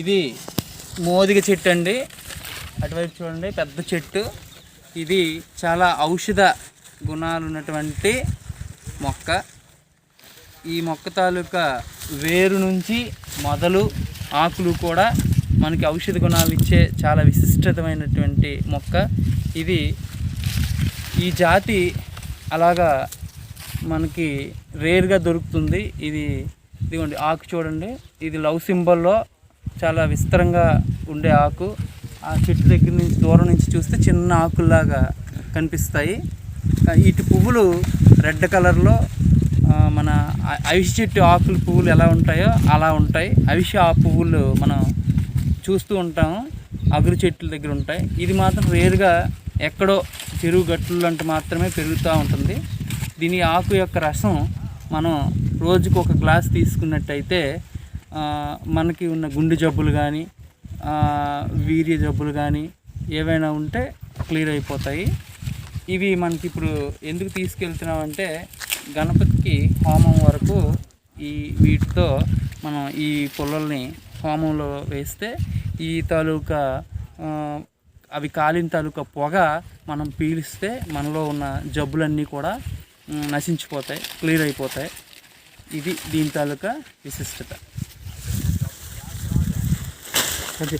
ఇది మోదిగ చెట్టు అండి. అటువైపు చూడండి పెద్ద చెట్టు. ఇది చాలా ఔషధ గుణాలు ఉన్నటువంటి మొక్క. ఈ మొక్క తాలూకా వేరు నుంచి మొదలు ఆకులు కూడా మనకి ఔషధ గుణాలు ఇచ్చే చాలా విశిష్టమైనటువంటి మొక్క. ఇది ఈ జాతి అలాగా మనకి రేర్గా దొరుకుతుంది. ఇది ఇదిగోండి ఆకు చూడండి. ఇది లవ్ సింబల్లో చాలా విస్తరంగా ఉండే ఆకు. ఆ చెట్టు దగ్గర నుంచి దూరం నుంచి చూస్తే చిన్న ఆకుల్లాగా కనిపిస్తాయి. ఇటు పువ్వులు రెడ్ కలర్లో మన అ- చెట్టు ఆకులు పువ్వులు ఎలా ఉంటాయో అలా ఉంటాయి. అవిసి ఆ పువ్వులు మనం చూస్తూ ఉంటాము. అగురు చెట్ల దగ్గర ఉంటాయి. ఇది మాత్రం రేరుగా ఎక్కడో చెరువు గట్లు లాంటి మాత్రమే పెరుగుతూ ఉంటుంది. దీని ఆకు యొక్క రసం మనం రోజుకు ఒక గ్లాస్ తీసుకున్నట్టయితే మనకి ఉన్న గుండె జబ్బులు కానీ వీర్య జబ్బులు కానీ ఏవైనా ఉంటే క్లియర్ అయిపోతాయి. ఇవి మనకి ఇప్పుడు ఎందుకు తీసుకెళ్తున్నామంటే గణపతికి హోమం వరకు ఈ వీటితో మనం ఈ పుల్లల్ని హోమంలో వేస్తే ఈ తాలూకా అవి కాలిన తాలూకా పొగ మనం పీలిస్తే మనలో ఉన్న జబ్బులన్నీ కూడా నశించిపోతాయి క్లియర్ అయిపోతాయి. ఇది దీని తాలూకా విశిష్టత. అది.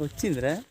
వచ్చిందిరా?